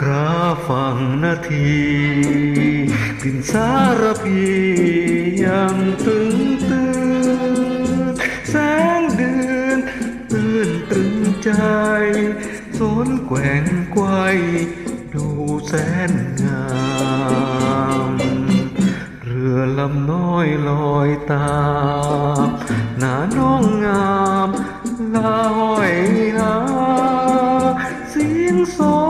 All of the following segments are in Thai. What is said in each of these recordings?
คราฟังนาทีกลิ่นสารพียังตึงตึงแสงเดือนตื่นตรึงใจสนแกว่งไกวดูแสนงามเรือลำน้อยลอยตามหน้าน้องงามลาห้อยหาเสียงสน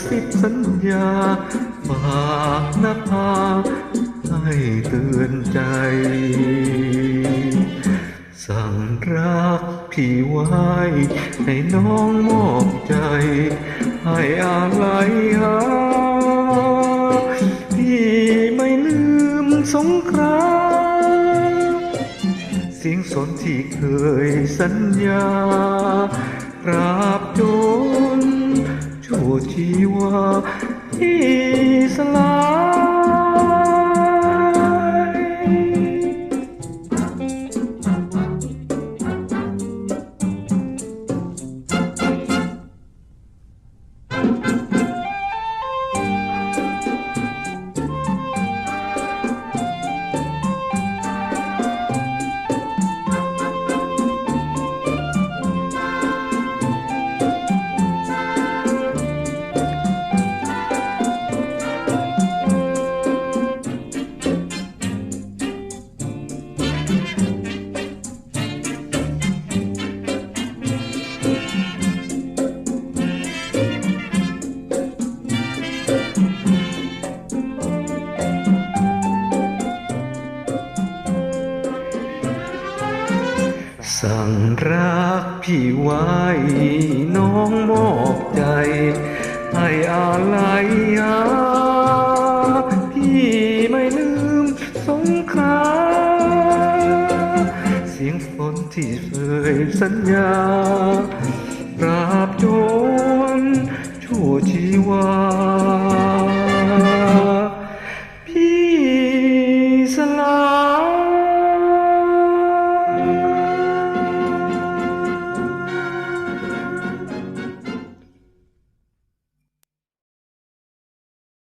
กระซิสัญญาฝากนภาให้เตือนใจ สั่งรักพี่ไว้ให้น้องมอบใจ ให้อะไรหาพี่ไม่ลืมสงครามเสียงสนที่เคยสัญญาตราบจน ชั่วชีวาที่สลาย สั่งรักพี่ไว้น้องมอบใจให้อะไรหาพี่ไม่ลืมสงคราเสียงฝนที่เคยสัญญาปราบโจรชั่วชีวา